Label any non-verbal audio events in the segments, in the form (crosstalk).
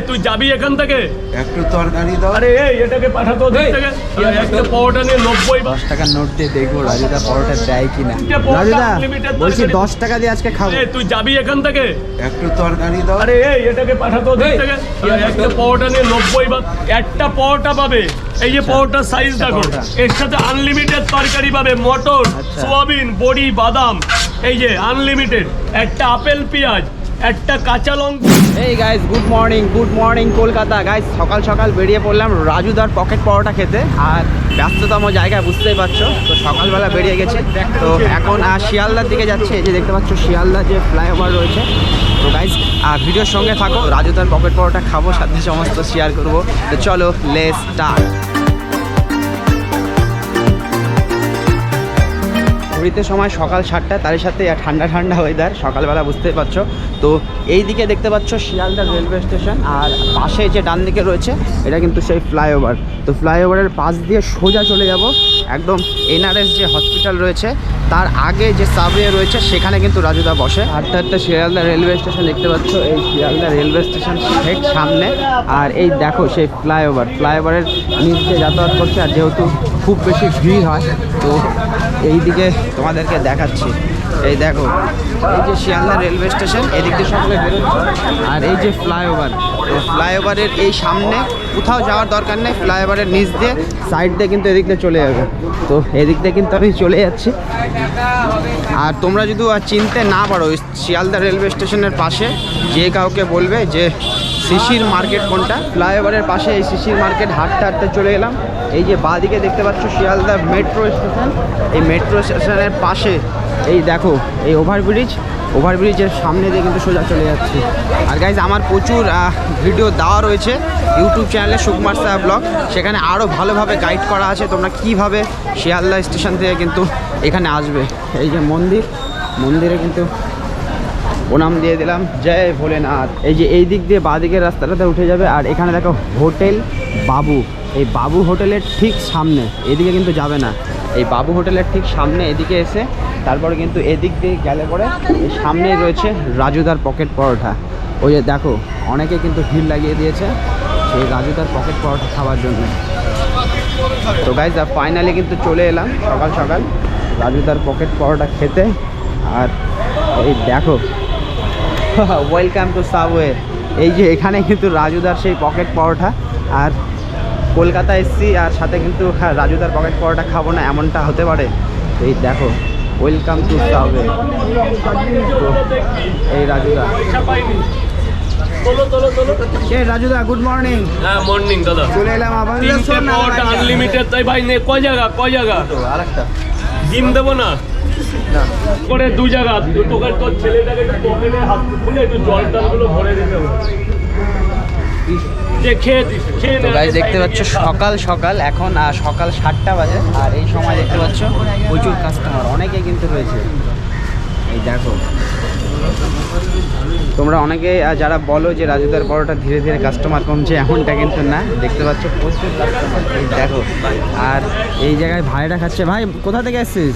তুই যাবি এখান থেকে? একটু তরকারি দাও। আরে এই এটাকে পাঠাতো থেকে। একটা পাওয়াটা নিয়ে নব্বই বা- দশ টাকার নোট দিয়ে দেখব রাজুদা পরোটা দেয় কিনা। রাজুদা বলছি। দশ টাকা দিয়ে আজকে খাব। তুই যাবি এখান থেকে? একটু তরকারি দাও। আরে এই এটাকে পাঠাতো থেকে। একটা পাওয়াটা নিয়ে নব্বই বা একটা পাওয়াটা পাবে। এই যে পাওয়াটার সাইজ দেখো। এর সাথে আনলিমিটেড তরকারি পাবে। মটর আচ্ছা। সোয়াবিন বড়ি বাদাম। এই যে আনলিমিটেড একটা আপেল পেঁয়াজ একটা কাঁচা লঙ্কা। এই guys good morning good morning Kolkata guys সকাল সকাল বেরিয়ে পড়লাম রাজুদার পকেট পরোটা খেতে। আর ব্যস্ততম জায়গায় বুঝতেই পারছ। তো সকালবেলা বেরিয়ে গেছে। তো এখন আহ, শিয়ালদার দিকে যাচ্ছে। যে দেখতে পাচ্ছ শিয়ালদা যে ফ্লাইওভার রয়েছে। তো গাইস আর ভিডিওর সঙ্গে থাকো। রাজুদার পকেট পরোটা খাব সাথে সমস্ত শেয়ার করব। তো চলো লেস স্টার্ট ঘুরিতে সময় সকাল সাতটা, তারই সাথে আর ঠান্ডা ঠান্ডা ওয়েদার সকালবেলা বুঝতেই পারছ। তো এই দিকে দেখতে পাচ্ছ শিয়ালদা রেলওয়ে স্টেশন আর পাশে যে ডান দিকে রয়েছে, এটা কিন্তু সেই ফ্লাইওভার তো ফ্লাইওভারের পাশ দিয়ে সোজা চলে যাব। একদম এনআরএস যে হসপিটাল রয়েছে, তার আগে যে সাবওয়ে রয়েছে, সেখানে কিন্তু রাজুদা বসে। হাঁটতে হাঁটতে শিয়ালদা রেলওয়ে স্টেশন দেখতে পাচ্ছ। এই শিয়ালদা রেলওয়ে স্টেশন ঠিক সামনে। আর এই দেখো সেই ফ্লাইওভার ফ্লাইওভারের নিচ যাতায়াত করছে, আর যেহেতু খুব বেশি ভিড় হয়, তো এই দিকে তোমাদেরকে দেখাচ্ছি। এই দেখো, এই যে শিয়ালদা রেলওয়ে স্টেশন, এদিক দিয়ে সকলে বেরোচ্ছে। আর এই যে ফ্লাইওভার ফ্লাইওভারের এই সামনে কোথাও যাওয়ার দরকার নেই, ফ্লাইওভারের নিচ দিয়ে সাইড দিয়ে কিন্তু এদিক দিয়ে চলে যাবে। তো এদিক দিয়ে কিন্তু আমি চলে যাচ্ছি। আর তোমরা যদি আর চিনতে না পারো শিয়ালদা রেলওয়ে স্টেশনের পাশে যে কাউকে বলবে যে, শিশির মার্কেট কোনটা? ফ্লাইওভারের পাশে এই শিশির মার্কেট হাঁটতে হাঁটতে চলে এলাম। এই যে বাঁদিকে দেখতে পাচ্ছ শিয়ালদা মেট্রো স্টেশন। এই মেট্রো স্টেশনের পাশে, এই দেখো, এই ওভারব্রিজ ওভারব্রিজের সামনে দিয়ে কিন্তু সোজা চলে যাচ্ছি। আর গাইজ আমার প্রচুর ভিডিও দেওয়া রয়েছে ইউটিউব চ্যানেলে সুকুমার সাহা ব্লগ সেখানে আরও ভালোভাবে গাইড করা আছে। তোমরা কীভাবে শিয়ালদা স্টেশন থেকে কিন্তু এখানে আসবে। এই যে মন্দির, মন্দিরে কিন্তু প্রণাম দিয়ে দিলাম। জয় ভোলেনাথ। এই যে এই দিক দিয়ে বাঁদিকের রাস্তাটাতে উঠে যাবে। আর এখানে দেখো হোটেল বাবু। এই বাবু হোটেলের ঠিক সামনে, এদিকে কিন্তু যাবে না। এই বাবু হোটেলের ঠিক সামনে এদিকে এসে তারপরে কিন্তু এদিক দিয়ে গেলে পরে সামনেই রয়েছে রাজুদার পকেট পরোটা ওই যে দেখো, অনেকে কিন্তু ভিড় লাগিয়ে দিয়েছে সেই রাজুদার পকেট পরোটা খাওয়ার জন্য। তো গাইজ ফাইনালি কিন্তু চলে এলাম সকাল সকাল রাজুদার পকেট পরোটা খেতে। আর এই দেখো ওয়েলকাম টু সাবওয়ে এই যে এখানে কিন্তু রাজুদার সেই পকেট পরোটা আর কলকাতা এসছি, আর সাথে কিন্তু রাজুদার পকেট পরোটা খাব না, এমনটা হতে পারে। এই দেখো ওয়েলকাম টু তো এই রাজুদা এই রাজুদা গুড মর্নিং হ্যাঁ মর্নিং দাদা। চলে এলাম আবার আনলিমিটেড তাই ভাই নে কয় জায়গা কয় জায়গা? আরেকটা। ডিম দেবো না? করে দু জায়গা তোকে তোর ছেলেটাকে একটু পকেটে হাত খুলে একটু জল টলগুলো ভরে দিতে হবে। যে খেয়ে দিস, খেয়ে তো গাইজ দেখতে পাচ্ছ সকাল সকাল। এখন সকাল সাতটা বাজে। আর এই সময় দেখতে পাচ্ছ প্রচুর কাস্টমার অনেকে কিন্তু রয়েছে। এই দেখো। তোমরা অনেকে যারা বলো যে রাজুদার বড়টা ধীরে ধীরে কাস্টমার কমছে এমনটা কিন্তু না। দেখতে পাচ্ছ প্রচুর কাস্টমার দেখো। আর এই জায়গায় ভাইরা খাচ্ছে। ভাই কোথা থেকে এসছিস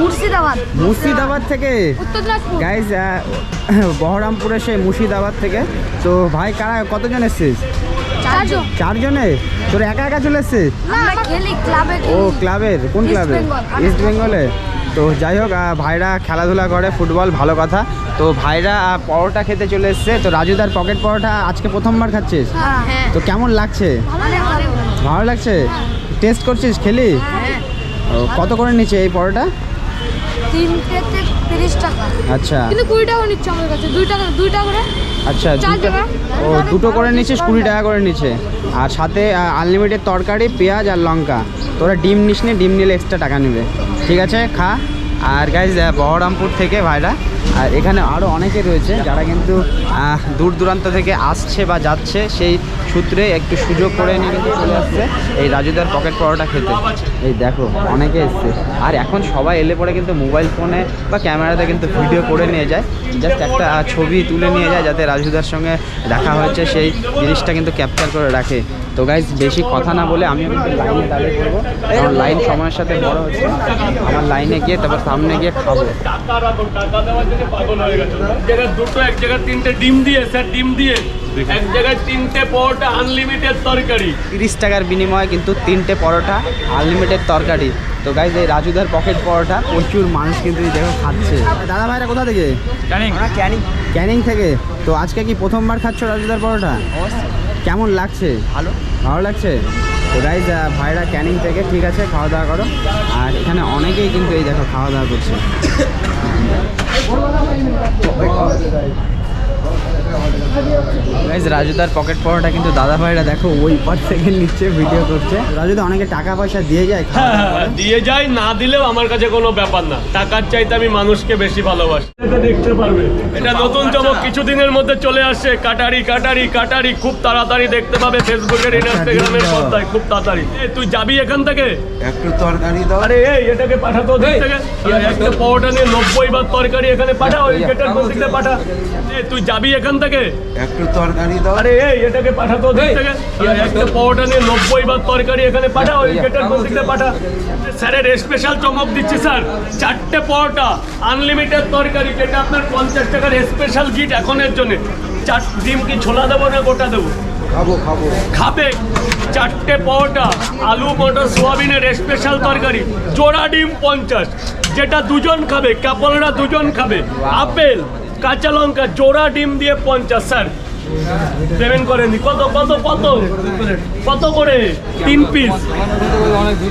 মুর্শিদাবাদ। মুর্শিদাবাদ থেকে? গাইজ বহরমপুরে সেই মুর্শিদাবাদ থেকে। তো ভাই কারা কতজন এসছিস? চারজন। চারজনে। তোর একা একা চলে ক্লাবে ও ক্লাবের? কোন ক্লাবে. ইস্ট বেঙ্গলে তো যাই হোক ভাইরা খেলাধুলা করে ফুটবল ভালো কথা। তো ভাইরা পরোটা খেতে চলে এসছে। তো রাজুদার পকেট পরোটা আজকে প্রথমবার খাচ্ছিস? হ্যাঁ। তো কেমন লাগছে? ভালো লাগছে? টেস্ট করছিস খেলি? হ্যাঁ। ও, কত করে নিচ্ছে এই পরোটা? তিনটেতে তিরিশ টাকা। আচ্ছা। কিন্তু কুড়ি টাকা নিচ্ছে আমাদের কাছে। দুই টাকা দুই টাকা করে। আচ্ছা। ও দুটো করে নিচ্ছিস কুড়ি টাকা করে নিচ্ছে। আর সাথে আনলিমিটেড তরকারি পেঁয়াজ আর লঙ্কা। তোরা ডিম নিস নে ডিম নিলে এক্সট্রা টাকা নেবে। ঠিক আছে খা। আর গাইজ বহরমপুর থেকে ভাইরা আর এখানে আরও অনেকে রয়েছে যারা কিন্তু দূর দূরান্ত থেকে আসছে বা যাচ্ছে, সেই সূত্রে একটু সুযোগ করে নিয়ে কিন্তু চলে আসছে এই রাজুদার পকেট পরোটা খেতে। এই দেখো, অনেকে এসছে। আর এখন সবাই এলে পরে কিন্তু মোবাইল ফোনে বা ক্যামেরাতে কিন্তু ভিডিও করে নিয়ে যায়। জাস্ট একটা ছবি তুলে নিয়ে যায় যাতে রাজুদার সঙ্গে দেখা হয়েছে, সেই জিনিসটা কিন্তু ক্যাপচার করে রাখে। তো গাইজ বেশি কথা না বলে আমিও কিন্তু লাইনে দাঁড়িয়ে পড়ব কারণ লাইন সময়ের সাথে বড় হচ্ছে আমার লাইনে গিয়ে, তারপর সামনে গিয়ে খাব। পাগল হয়ে গেছে। এক জায়গায় দুটো এক জায়গায় তিনটে ডিম দিয়ে স্যার ডিম দিয়ে। এক জায়গায় তিনটে পরোটা আনলিমিটেড তরকারি। তিরিশ টাকার বিনিময়ে কিন্তু তিনটে পরোটা আনলিমিটেড তরকারি। তো গাইজ এই রাজুদার পকেট পরোটা প্রচুর মানুষ কিন্তু দেখো খাচ্ছে। দাদা ভাইরা কোথা থেকে? ক্যানিং। ক্যানিং। ক্যানিং থেকে? তো আজকে কি প্রথমবার খাচ্ছ রাজুদার পরোটা? কেমন লাগছে? ভালো। ভালো লাগছে? তো গাইজ ভাইরা ক্যানিং থেকে, ঠিক আছে খাওয়া দাওয়া করো। আর এখানে অনেকেই কিন্তু এই দেখো খাওয়া দাওয়া করছে। গাইজ রাজুদার পকেট পরোটা কিন্তু দাদা ভাইরা দেখো ওই পার থেকে নিচ্ছে ভিডিও করছে। রাজুদা অনেকে টাকা পয়সা দিয়ে যায় (laughs) দিয়ে যাই না দিলেও আমার কাছে কোনো ব্যাপার না। টাকার চাইতে আমি মানুষকে বেশি ভালোবাসি। এটা দেখতে পারবে। এটা নতুন চমক কিছুদিনের মধ্যে চলে আসছে। কাটারি কাটারি কাটারি খুব তাড়াতাড়ি দেখতে পাবে ফেসবুকের ইনস্টাগ্রামের পর্দায় খুব তাড়াতাড়ি। তুই যাবি এখান থেকে? একটু তরকারি দাও। আরে এই এটাকে পাঠাতো ওদিক থেকে। এই একটা পরোটা নিয়ে নব্বই বার তরকারি এখানে পাঠা ওই গেটের পাঠা। তুই যাবি এখান থেকে? একটু তরকারি দাও। আরে এই এটাকে পাঠাতো ওদিক থেকে। একটা পরোটা নিয়ে নব্বই বার তরকারি এখানে পাঠা ওই গেটের দিকে পাঠা। স্যারের স্পেশাল চমক দিচ্ছি স্যার। চারটে পরোটা আনলিমিটেড তরকারি যেটা আপনার পঞ্চাশ টাকার স্পেশাল গিট এখনের জন্য। চার ডিম কি ছোলা দেবো না গোটা দেবো? খাব খাব। খাবে। চারটে পরোটা আলু মটর সোয়াবিনের স্পেশাল তরকারি জোড়া ডিম পঞ্চাশ। যেটা দুজন খাবে কাপড়রা দুজন খাবে। আপেল কাঁচা লঙ্কা জোড়া ডিম দিয়ে পঞ্চাশ স্যার পেমেন্ট করেনি কত কত কত? কত করে? তিন পিস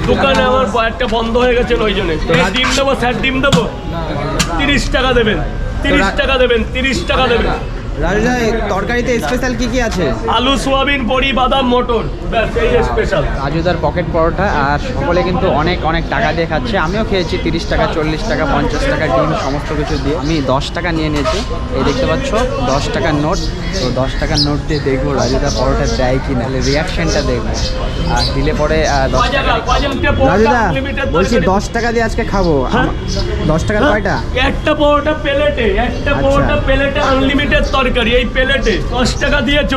দোকানে আমার একটা বন্ধ হয়ে গেছে ওই জন্য। ডিম দেবো স্যার ডিম দেবো। তিরিশ টাকা দেবেন। তিরিশ টাকা দেবেন তিরিশ টাকা দেবেন। রাজুদা তরকারিতে স্পেশাল কি কি আছে? আলু সোয়াবিন বড়ি বাদাম এই স্পেশাল রাজুদার পকেট পরোটা আর সকলে কিন্তু অনেক অনেক টাকা দিয়ে খাচ্ছে। আমিও খেয়েছি তিরিশ টাকা চল্লিশ টাকা পঞ্চাশ টাকা ডিম সমস্ত কিছু দিয়ে। আমি দশ টাকা নিয়ে নিয়েছি। এই দেখতে পাচ্ছ দশ টাকার নোট। তো দশ টাকার নোট দিয়ে দেখব রাজুদা পরোটা দেয় কি না। রিয়াকশনটা দেখব। আর দিলে পরে দশ টাকা। রাজুদা বলছি দশ টাকা দিয়ে আজকে খাব। হ্যাঁ? দশ টাকার কয়টা? একটা পরোটা প্লেটে একটা আচ্ছা। পরোটা প্লেটে আনলিমিটেড তরকারি। এই প্লেটে দশ টাকা দিয়েছ।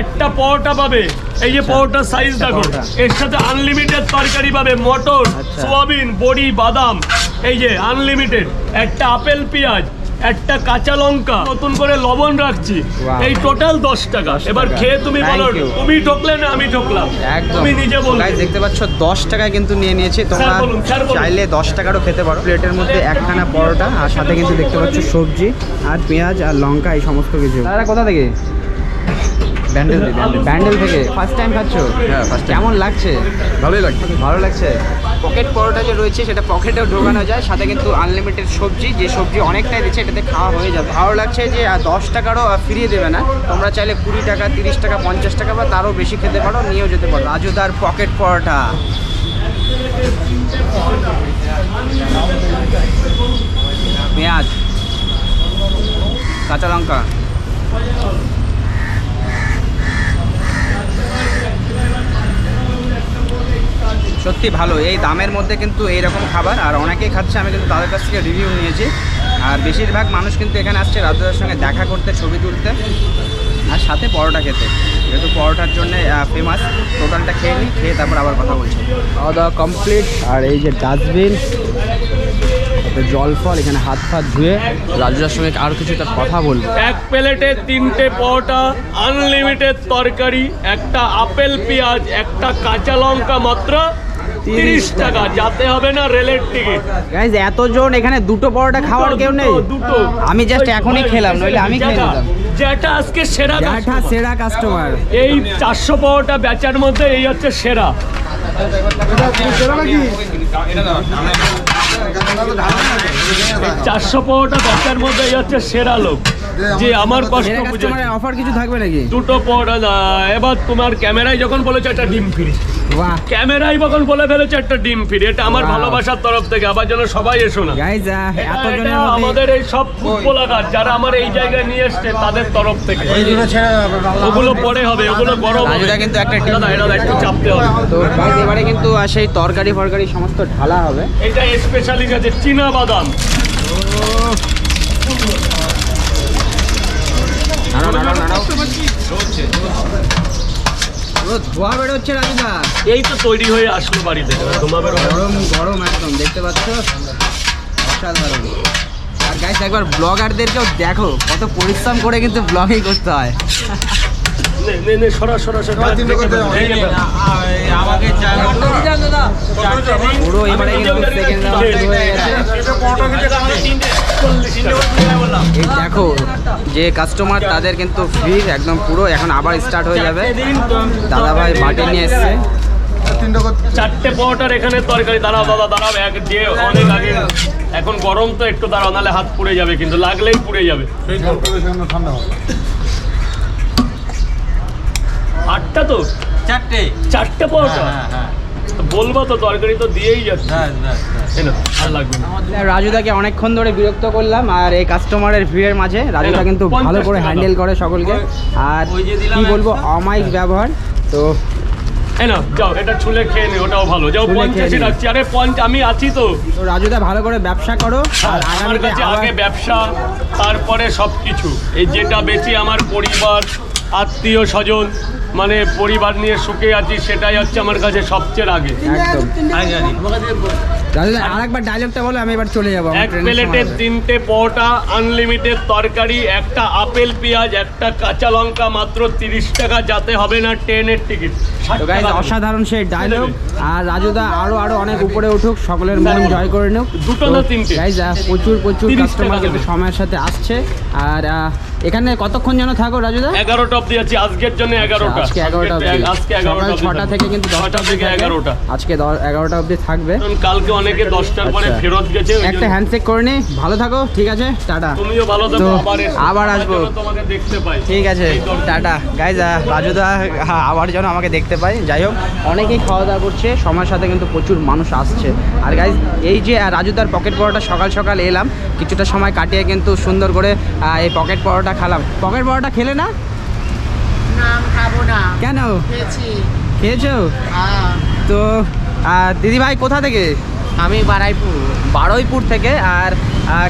একটা পরোটা পাবে। এই যে পরোটার সাইজ দেখো এর সাথে আনলিমিটেড তরকারি পাবে মটর আচ্ছা। সোয়াবিন বড়ি বাদাম। এই যে আনলিমিটেড একটা আপেল পেঁয়াজ একটা কাঁচা লঙ্কা নতুন করে লবণ রাখছি। এই টোটাল দশ টাকা। এবার খেয়ে তুমি বলো তুমি ঠকলে না আমি ঠকলাম একদম। তুমি নিজে বলো দেখতে পাচ্ছ দশ টাকায় কিন্তু নিয়ে নিয়েছি। তোমরা। চাইলে দশ টাকারও খেতে পারো। প্লেটের মধ্যে একখানা পরোটা আর সাথে কিন্তু দেখতে পাচ্ছ সবজি আর পেঁয়াজ আর লঙ্কা এই সমস্ত কিছু। দাদা কোথা থেকে? ব্যান্ডেল থেকে। ব্যান্ডেল থেকে। ফার্স্ট টাইম খাচ্ছ? হ্যাঁ, time. কেমন লাগছে? ভালোই লাগছে। ভালো লাগছে? পকেট পরোটা যে রয়েছে সেটা পকেটেও ঢোকানো যায়, সাথে কিন্তু আনলিমিটেড সবজি, যে সবজি অনেকটাই দিচ্ছে, এটাতে খাওয়া হয়ে যাবে। ভালো লাগছে যে দশ টাকারও ফিরিয়ে দেবে না। তোমরা চাইলে কুড়ি টাকা, তিরিশ টাকা, পঞ্চাশ টাকা বা তারও বেশি খেতে পারো, নিয়েও যেতে পারো। রাজুদার পকেট পরোটা। পেঁয়াজ, কাঁচা লঙ্কা। সত্যি ভালো। এই দামের মধ্যে কিন্তু এইরকম খাবার আর অনেকেই খাচ্ছে আমি কিন্তু তাদের কাছ থেকে রিভিউ নিয়েছি। আর বেশিরভাগ মানুষ কিন্তু এখানে আসছে রাজুদার সঙ্গে দেখা করতে ছবি তুলতে আর সাথে পরোটা খেতে। যেহেতু পরোটার জন্য ফেমাস টোটালটা খেয়ে নিই খেয়ে তারপর আবার কথা বলছি। খাওয়া দাওয়া কমপ্লিট আর এই যে ডাস্টবিন জল ফল এখানে হাত ফাত ধুয়ে রাজুদার সঙ্গে আরও কিছু তার কথা বলব। এক প্লেটে তিনটে পরোটা আনলিমিটেড তরকারি একটা আপেল পেঁয়াজ একটা কাঁচা লঙ্কা মাত্র তিরিশ টাকা যাতে হবে না রেলের টিকিট। গাইজ এতজন এখানে দুটো পরোটা খাওয়ার কেউ নেই? দুটো, আমি জাস্ট এখনই খেলাম নইলে আমি খেয়ে নিতাম। যেটা আজকে সেরা জ্যাঠা সেরা কাস্টমার এই চারশো পরোটা বেচার মধ্যে এই হচ্ছে সেরা। চারশো পরোটা বেচার মধ্যে এই হচ্ছে সেরা লোক। যে আমার কষ্ট কাস্টমারের অফার কিছু থাকবে নাকি? দুটো পরোটা এবার তোমার ক্যামেরায় যখন বলেছে একটা ডিম ফ্রি বাহ। ক্যামেরায় যখন বলে ফেলেছে একটা ডিম ফ্রি। এটা আমার ভালোবাসার তরফ থেকে আবার যেন সবাই এসো না। গাইজ এতজনের মধ্যে আমাদের এই সব ফুটবলার যারা আমার এই জায়গায় নিয়ে এসছে তাদের তরফ থেকে। ছেড়ে ওগুলো পরে হবে ওগুলো গরম হবে। রাজুদা কিন্তু একটা ডিম এটা একটু চাপতে হবে। তো গাইজ এবারে কিন্তু সেই তরকারি ফরকারি সমস্ত ঢালা হবে। এটা স্পেশালি আছে চীনা বাদাম। নাড়াও নাড়াও নাড়াও। পুরো ধোয়া বেরোচ্ছে রাজুদা এই তো তৈরি হয়ে আসলো বাড়িতে। তোমাদের গরম গরম একদম দেখতে পাচ্ছ? অসাধারণ। আর গাইস একবার ব্লগারদেরকেও দেখো কত পরিশ্রম করে কিন্তু ব্লগিং করতে হয়। নে নে নে সরা সরা সরা। তিনটে করে দাও। ভেঙে ফেল। পুরো এবারে কিন্তু সেকেন্ড রাউন্ড হয়ে গেছে। এই দেখো যে কাস্টমার তাদের কিন্তু ভিড় একদম পুরো এখন আবার স্টার্ট হয়ে যাবে। দাদাভাই বাটি নিয়ে এসছে। চারটে পরোটার এখানে তরকারি দাঁড়াও দাদা দাঁড়াও এক দিয়ে অনেক আগে। এখন গরম তো একটু দাঁড়াও নাহলে হাত পুড়ে যাবে কিন্তু লাগলেই পুড়ে যাবে। ঠান্ডা হবে। আটটা তো? চারটে। চারটে পরোটা? তো বলব তো তরকারি তো দিয়েই যাচ্ছে। রাজুদাকে অনেকক্ষণ ধরে বিরক্ত করলাম আর এই কাস্টমারের ভিড়ের মাঝে রাজুদা কিন্তু ভালো করে হ্যান্ডেল করে সকলকে। আর কি বলব অমাইক ব্যবহার তো এটা ছুলে খেয়ে নে ওটাও ভালো। যাও পঞ্চাশে রাখছি। আরে পঞ্চ আমি আছি তো। তো রাজুদা ভালো করে ব্যবসা করো আর আমার কাছে আগে ব্যবসা তারপরে সব কিছু এই যেটা বেশি আমার পরিবার আত্মীয় স্বজন মানে পরিবার নিয়ে সুখে আছি সেটাই হচ্ছে আমার কাছে সবচেয়ে আগে একদম রাজুদা আরেকবার ডায়লগটা বলো আমি এবার চলে যাব এক প্লেটে তিনটে পরোটা আনলিমিটেড তরকারি একটা আপেল পেঁয়াজ একটা কাঁচা লঙ্কা মাত্র তিরিশ টাকা যাতে হবে না ট্রেনের টিকিট। তো গাইজ অসাধারণ সেই ডায়লগ আর রাজুদা আরও আরও অনেক উপরে উঠুক সকলের মন জয় করে নিক। দুটো না তিনটে? গাইজ প্রচুর প্রচুর কাস্টমার কিন্তু সময়ের সাথে আসছে। আর এখানে কতক্ষণ যেন থাকো রাজুদা? এগারোটা অব্দি আছে আজকের জন্য এগারোটা। আজকে এগারোটা অবধি। আজকে এগারোটা ছটা থেকে কিন্তু দশটা থেকে এগারোটা। আজকে এগারোটা অবধি থাকবে। কালকে অনেকে দশটার পরে আচ্ছা। ফেরত গেছে একটা হ্যান্ডশেক করে নি। ভালো থাকো ঠিক আছে? টাটা। তুমিও ভালো থাকো আবার আবার আসব। তোমাকে দেখতে পাই। ঠিক আছে। টাটা। গাইজ রাজুদা হ্যাঁ, আবার যেন আমাকে দেখতে পাই। যাই হোক অনেকেই খাওয়া দাওয়া করছে সময়ের সাথে কিন্তু প্রচুর মানুষ আসছে। আর গাইজ এই যে রাজুদার পকেট পরোটা সকাল সকাল এলাম কিছুটা সময় কাটিয়ে কিন্তু সুন্দর করে এই পকেট পরোটা খেলাম। পকেট পরোটা খেলে না? না আমি খাব না। কেন? খেয়েছি। খেয়েছো? হ্যাঁ। তো আহ, দিদিভাই কোথা থেকে? আমি বারাইপুর, বারুইপুর থেকে আর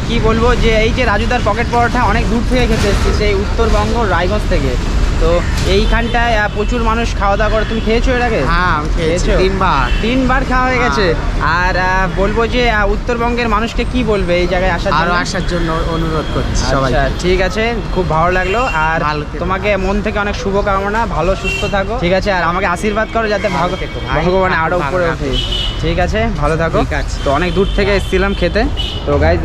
কি বলব যে এই যে রাজুদার পকেট পরোটা অনেক দূর থেকে খেতে এসেছি, সেই উত্তরবঙ্গ, রায়গঞ্জ থেকে। তো এইখানটায় প্রচুর মানুষ খাওয়া দাওয়া করে। তুমি খেয়েছো এর আগে? হ্যাঁ খেয়েছো? তিনবার। তিনবার খাওয়া হয়ে গেছে। আর বলব যে উত্তরবঙ্গের মানুষকে কি বলবে এই জায়গায় আসার আরও জন্য? আসার জন্য অনুরোধ করছি সবাই আচ্ছা ঠিক আছে খুব ভালো লাগল। আর তোমাকে মন থেকে অনেক শুভকামনা ভালো সুস্থ থাকো। ঠিক আছে আর আমাকে আশীর্বাদ করো যাতে থেকো, ভগবান আরও উপরে ওঠে ঠিক আছে ভালো থাকো। তো অনেক দূর থেকে এসেছিলাম খেতে। তো গাইজ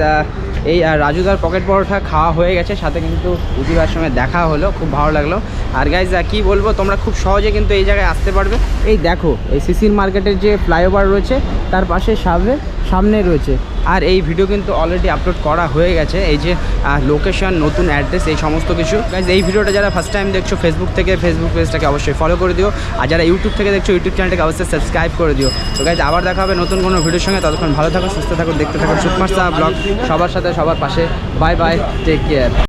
এই রাজুদার পকেট পরোটা খাওয়া হয়ে গেছে, সাথে কিন্তু উদিবার সঙ্গে দেখা হলো, খুব ভালো লাগল। আর গাইজ কি বলব, তোমরা খুব সহজে কিন্তু এই জায়গায় আসতে পারবে। এই দেখো, এই সিসির মার্কেটের যে ফ্লাইওভার রয়েছে, তার পাশে সামনে সামনে রয়েছে। আর এই ভিডিও কিন্তু অলরেডি আপলোড করা হয়ে গেছে। এই যে লোকেশন নতুন অ্যাড্রেস এই সমস্ত কিছু। গাইজ এই ভিডিওটা যারা ফার্স্ট টাইম দেখছ ফেসবুক থেকে ফেসবুক পেজটাকে অবশ্যই ফলো করে দিও। আর যারা ইউটিউব থেকে দেখছ ইউটিউব চ্যানেলটাকে অবশ্যই সাবস্ক্রাইব করে দিও। তো গাইজ আবার দেখা হবে নতুন কোনো ভিডিওর সঙ্গে। ততক্ষণ ভালো থাকো, সুস্থ থাকো, দেখতে থাকো সুকুমার সাহা ব্লগ সবার সাথে, সবার পাশে। Bye bye take care